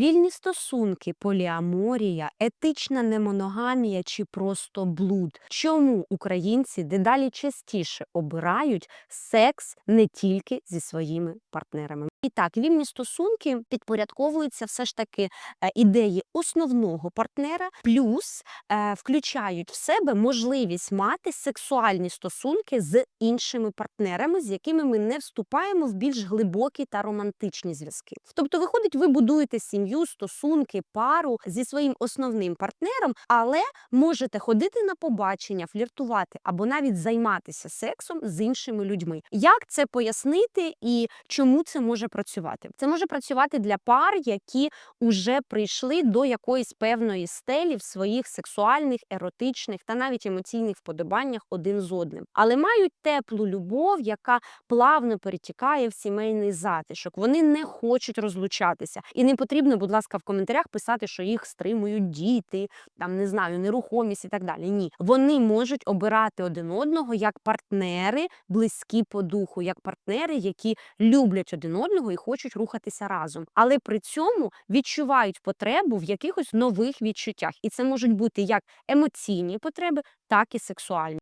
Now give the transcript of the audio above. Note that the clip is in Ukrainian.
Вільні стосунки, поліаморія, етична немоногамія чи просто блуд. Чому українці дедалі частіше обирають секс не тільки зі своїми партнерами? І так, вільні стосунки підпорядковуються все ж таки е, ідеї основного партнера, плюс е, включають в себе можливість мати сексуальні стосунки з іншими партнерами, з якими ми не вступаємо в більш глибокі та романтичні зв'язки. Тобто, виходить, ви будуєте сім'ю, стосунки, пару зі своїм основним партнером, але можете ходити на побачення, фліртувати або навіть займатися сексом з іншими людьми. Як це пояснити і чому це може працювати? Це може працювати для пар, які уже прийшли до якоїсь певної стелі в своїх сексуальних, еротичних та навіть емоційних вподобаннях один з одним, але мають теплу любов, яка плавно перетікає в сімейний затишок. Вони не хочуть розлучатися, і не потрібно, будь ласка, в коментарях писати, що їх стримують діти, там не знаю, нерухомість і так далі. Ні, вони можуть обирати один одного як партнери, близькі по духу, як партнери, які люблять один одного і хочуть рухатися разом, але при цьому відчувають потребу в якихось нових відчуттях, і це можуть бути як емоційні потреби, так і сексуальні.